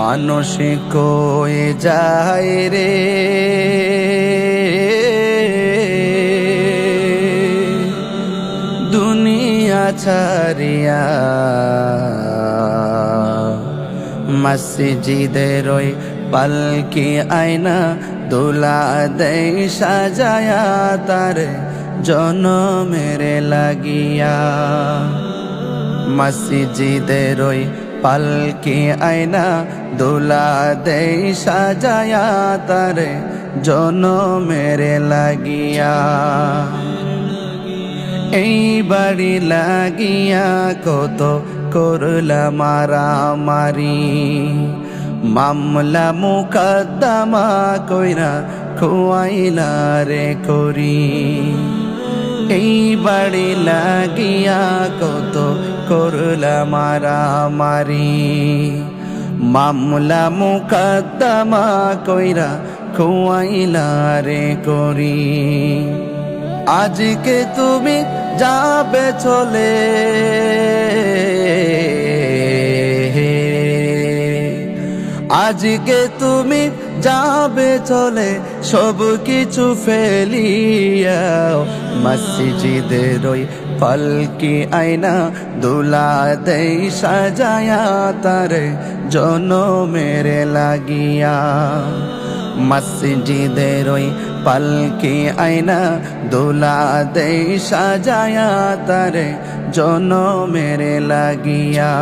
মানুষ কয়ে যায় রে? দুনিয়া ছাড়িয়া মসজিদের ওই পালকি আয়না দোলা দেই সাজায়া তার জনমের লাগিয়া। মসজিদের ওই পালকি আয়না দোলা দেই সাজায়া তার জনমের লাগিয়া। এই বাড়ি লাগিয়া কত করলা মারামারি। মামলা মুকদ্দমা কইরা খুয়াইলা রে করি। এই বাড়ি লাগিয়া কত করলা মারামারি মামলা মুকদ্দমা কইরা খুয়াইলা রে করি। আজকে তুমি যাবে চলে। আজকে তুমি যাবে চলে সব কিছু ফেলিয়া মসজিদের ওই পালকি আয়না দুলা দেই সাজায়া তার জনমের লাগিয়া। মসজিদের ওই পালকি আয়না দোলা দেই সাজায়া তার জনমের লাগিয়া।